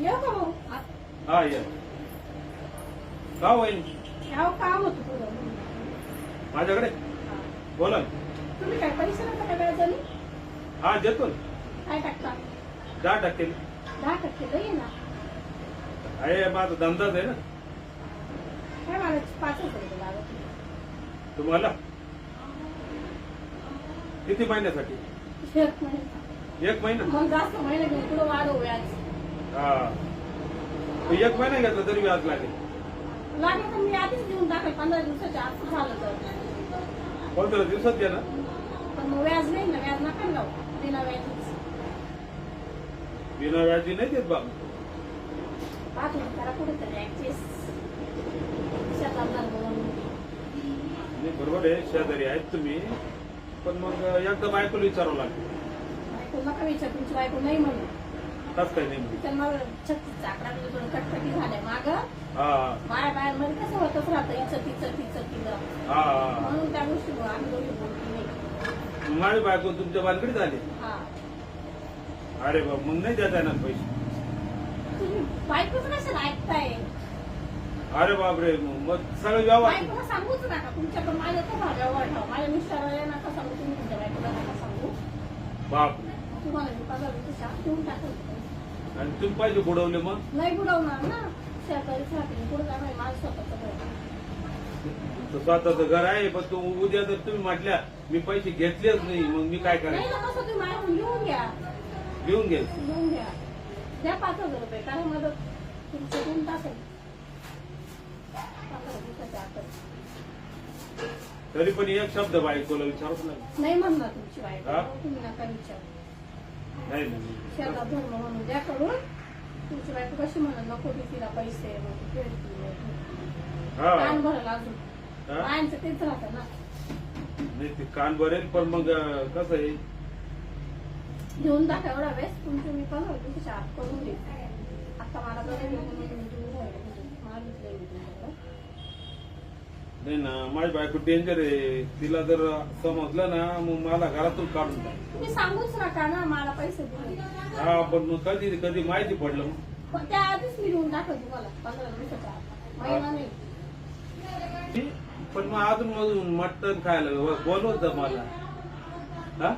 येऊ का भाऊ? हा या. का होईल यावं काम होतं पुढं. माझ्याकडे? हा. बोला ना. तुम्ही काय पैसे नका काय व्याजाने? हा देतो ना. काय टाकता? दहा टक्के दहा टक्के लई ना. आहे माझा धंदाच आहे ना. काय मला पाच हजार रुपये लागत नाही. तुम्हाला? किती महिन्यासाठी? एक महिना. एक महिना? मग जास्त महिना घेऊन पुढं वाढव व्याज. हा. एक महिना घेतला तरी व्याज लागेल. लागलं तर मी आधीच देऊन टाकेल पंधरा दिवसाच्या आत झालं तर. पंधरा दिवसात द्या ना. पण मग व्याज नाही ना व्याज नका लावू बिना व्याजच. बिना व्याजी नाही देत बाबा. पाच करा कुठेतरी ऍडजस्ट. शेतात नाही बरोबर आहे शेजारी आहेत तुम्ही. पण मग एकदा बायकोला विचारावं लागेल. बायको नका विचार तुमची बायको नाही म्हणून. कसं काय मग छत्तीस आकडा म्हणजे थोडं कटकटी झाल्या. माग हा. माया बायांमध्ये कसं होतच राहतं इचत इचत इचत तिला हा हा. म्हणून त्या गोष्टी आम्ही दोघी बोलतो नाही. माझी बायको तुमच्या बालकडे झाली हा. अरे बाबा मग नाही देता येणार पैसे. तुम्ही बायकोच कशाला ऐकताय? अरे बापरे मग सगळं व्यवहार. बायकोला सांगूच नका. तुमच्याकडे माझ्या व्यवहार ठेवा. माझ्या मिस्टराला नका सांगू. तुम्ही तुमच्या बायकोला नका सांगू. बाप तुम्हाला पगार देऊन टाकल आणि तुम्ही पैसे बुडवले मग? नाही बुडवणार ना. पुढे काय माहिती, माझं स्वतःचं घर स्वतःचं घर आहे पण तू उद्या जर तुम्ही म्हटल्या मी पैसे घेतलेच नाही मग मी काय नाही करायचं ना कसं तुम्ही माझ्याकडून घेऊन घ्या. घेऊन घे घेऊन घ्या. द्या पाच हजार रुपये काय मदत तुमचं पंधरा दिवसाच्या आतच. तरी पण एक शब्द बायकोला विचारत नाही नाही म्हणणार तुमची बायको. हा? तुम्ही नका विचार. नाही नाही शेतात धर्म म्हणून द्या करून तुमची बायको कशी म्हणत नको की तिला पैसे हा कान भरल अजून तेच राहतं ना नाही ते कान भरेल पण मग कसं आहे? घेऊन टाका एवढा वेळेस तुमची मी पंधरा दिवसाच्या आत करून देते आता मला बरं नाही म्हणून मी देऊन राहिले. मागितलंय मी तुमच्याकडं. नाही ना माझी बायको डेंजर आहे. तिला जर समजलं ना मग मला घरातून काढून टाक. तुम्ही सांगूच नका ना मला पैसे देऊन हा पण मग कधी कधी माहिती पडलं मग. पण त्या आधीच मी देऊन टाकत तुम्हाला पंधरा दिवसाच्या आत. महिना नाही. पण मग अजून मधून मटण खायला बोलवत जा मला. हा?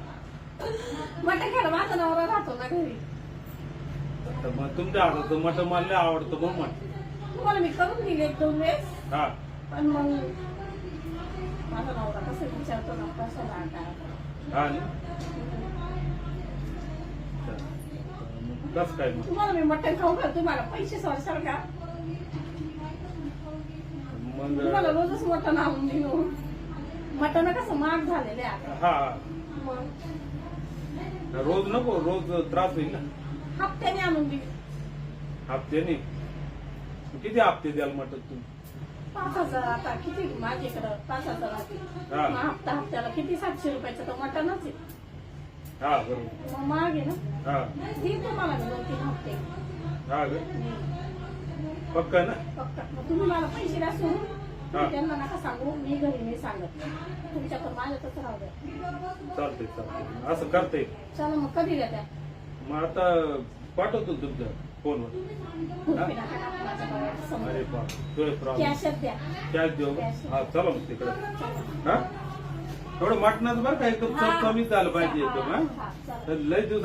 मटण खायला माझा नवरा राहतो ना घरी. तर मग तुमच्या हाताचं मटण मला लय आवडतं म्हणून म्हटलं तुम्हाला मी करून दिले एक दोन वेळेस. हा. पण मग माझा नवरा कसं विचारतो ना काय हा ना? मग कसं काय मग. तुम्हाला मी मटण खाऊ का तुम्हाला पैसे सरसाल का? तुम्हाला मग रोजच मटण आणून देऊ. मटण कसं महाग झालेले आता. हा. मग? रोज नको रोज त्रास होईल ना. हप्त्याने आणून देऊ हप्त्याने? किती हप्ते द्याल मटण तुम्ही? पाच हजार आता. किती? माझ्याकडं पाच हजार आहे. हा. मग हप्ता हप्त्याला किती? सातशे रुपयाचं तर मटणच आहे. हा बरोबर. मग आहे ना? हा. देईन तुम्हाला मी दोन तीन हप्ते. हा ग पक्का ना? फक्त मग तुम्ही मला पैसे द्या सोडून. तुम्ही त्यांना नका सांगू. मी घरी नाही सांगत. तुमच्याकडे माझ्यातच राहू द्या. चालतंय चालतंय. असं करते चला मग कधी द्या त्या मग आता पाठवतो तुमच्या समोर. अरे द्या. देऊ. हा चला मग तिकडे. हा? थोडं मटणाचं बरं का एकदम. चमचमीत झालं पाहिजे एकदम हा, लय दिवस